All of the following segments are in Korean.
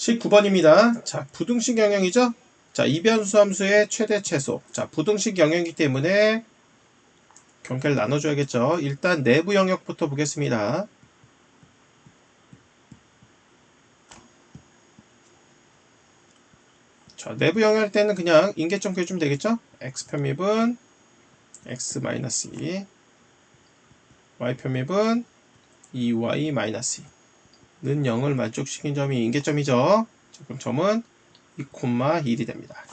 19번입니다. 자, 부등식 영역이죠? 자, 이변수 함수의 최대 최소. 자, 부등식 영역이기 때문에 경계를 나눠줘야겠죠. 일단 내부 영역부터 보겠습니다. 자, 내부 영역일 때는 그냥 인계점 구해주면 되겠죠? x 편입은 x-2 y 편입은 2y-2 는 0을 만족시킨 점이 인계점이죠. 자, 그럼 점은 2,1이 됩니다.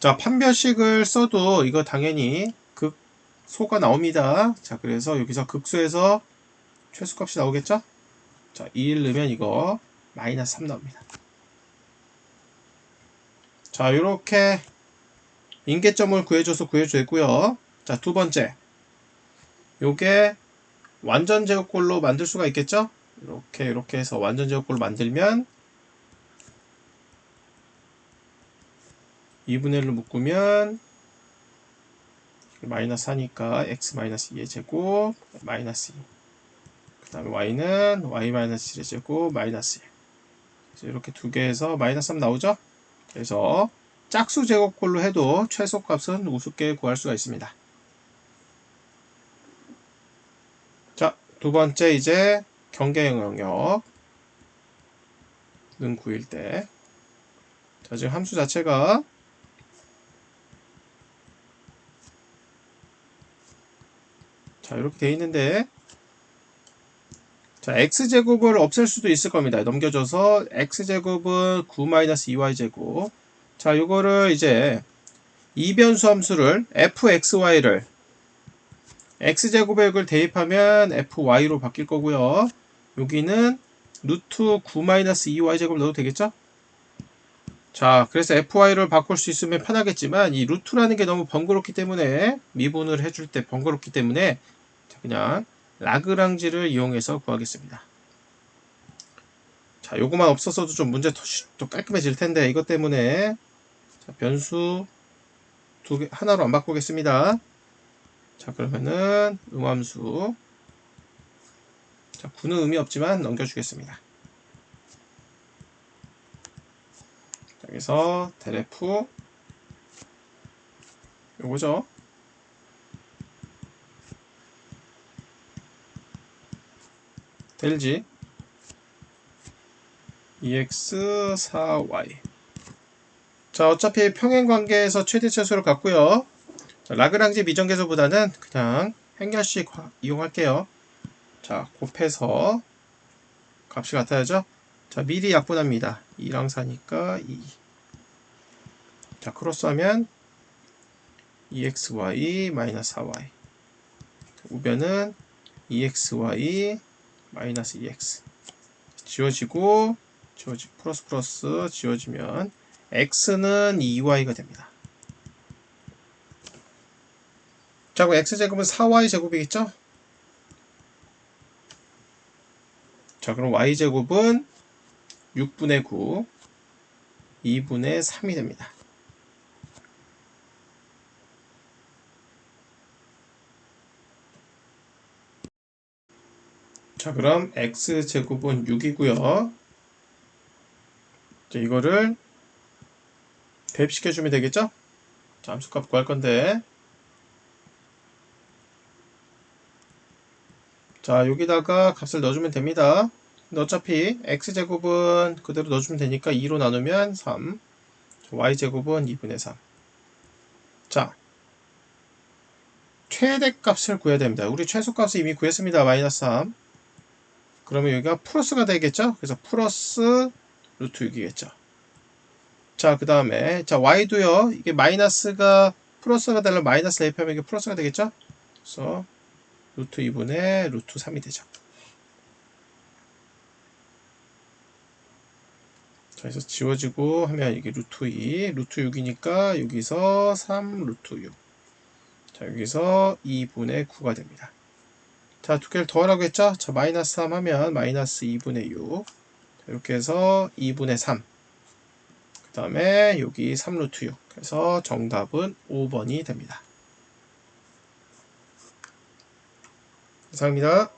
자, 판별식을 써도 이거 당연히 극소가 나옵니다. 자, 그래서 여기서 극소에서 최소값이 나오겠죠? 자, 2를 넣으면 이거 마이너스 3 나옵니다. 자, 이렇게 인계점을 구해줘서 구해주고요. 자, 두 번째. 요게 완전 제곱골로 만들 수가 있겠죠? 이렇게 이렇게 해서 완전 제곱골로 만들면 2분의 1로 묶으면 마이너스 하니까 x 마이너스 2의 제곱 마이너스 2. 그 다음에 y는 y 마이너스 7의 제곱 마이너스 1. 그래서 이렇게 두 개에서 마이너스 3 나오죠? 그래서 짝수 제곱꼴로 해도 최소값은 우습게 구할 수가 있습니다. 자, 두 번째 이제 경계 영역. 는 구일 때. 자, 지금 함수 자체가 자, 이렇게 돼 있는데. 자, x제곱을 없앨 수도 있을 겁니다. 넘겨줘서 x제곱은 9-2y제곱. 자, 요거를 이제 이변수 함수를 fxy를 x제곱액을 대입하면 fy로 바뀔 거고요. 여기는 루트 9-2y제곱 넣어도 되겠죠? 자, 그래서 fy를 바꿀 수 있으면 편하겠지만 이 루트라는 게 너무 번거롭기 때문에 미분을 해줄 때 번거롭기 때문에 그냥 라그랑지를 이용해서 구하겠습니다. 자, 요거만 없었어도 좀 문제 더, 더 깔끔해질 텐데 이것 때문에 자, 변수 두 개, 하나로 안 바꾸겠습니다. 자, 그러면은 음함수. 자, 9는 의미 없지만 넘겨주겠습니다. 여기서 데레프. 요거죠. 델지. ex4y 자 어차피 평행관계에서 최대 최소를 갖고요. 자, 라그랑지 미정계수보다는 그냥 행렬식 이용할게요. 자 곱해서 값이 같아야죠? 자 미리 약분합니다. 2랑 4니까 2. 자 크로스하면 exy 4y 우변은 exy 마이너스 2x 지워지고 지워지 플러스 플러스 지워지면 x는 2y가 됩니다. 자, 그럼 x제곱은 4y 제곱이겠죠? 자, 그럼 y제곱은 6분의 9, 2분의 3이 됩니다. 자, 그럼 x제곱은 6이고요. 자, 이거를 대입시켜주면 되겠죠? 자, 함수값 구할 건데 자, 여기다가 값을 넣어주면 됩니다. 어차피 x제곱은 그대로 넣어주면 되니까 2로 나누면 3 y제곱은 2분의 3 자, 최대값을 구해야 됩니다. 우리 최소값을 이미 구했습니다. 마이너스 3 그러면 여기가 플러스가 되겠죠? 그래서 플러스 루트 6이겠죠. 자, 그 다음에, 자, y도요, 이게 마이너스가 플러스가 되려 마이너스 대입하면 이게 플러스가 되겠죠? 그래서 루트 2분의 루트 3이 되죠. 자, 그래서 지워지고 하면 이게 루트 2, 루트 6이니까 여기서 3 루트 6. 자, 여기서 2분의 9가 됩니다. 자, 두 개를 더하라고 했죠? 자, 마이너스 3 하면 마이너스 2분의 6. 자, 이렇게 해서 2분의 3. 그 다음에 여기 3루트 6. 그래서 정답은 5번이 됩니다. 감사합니다.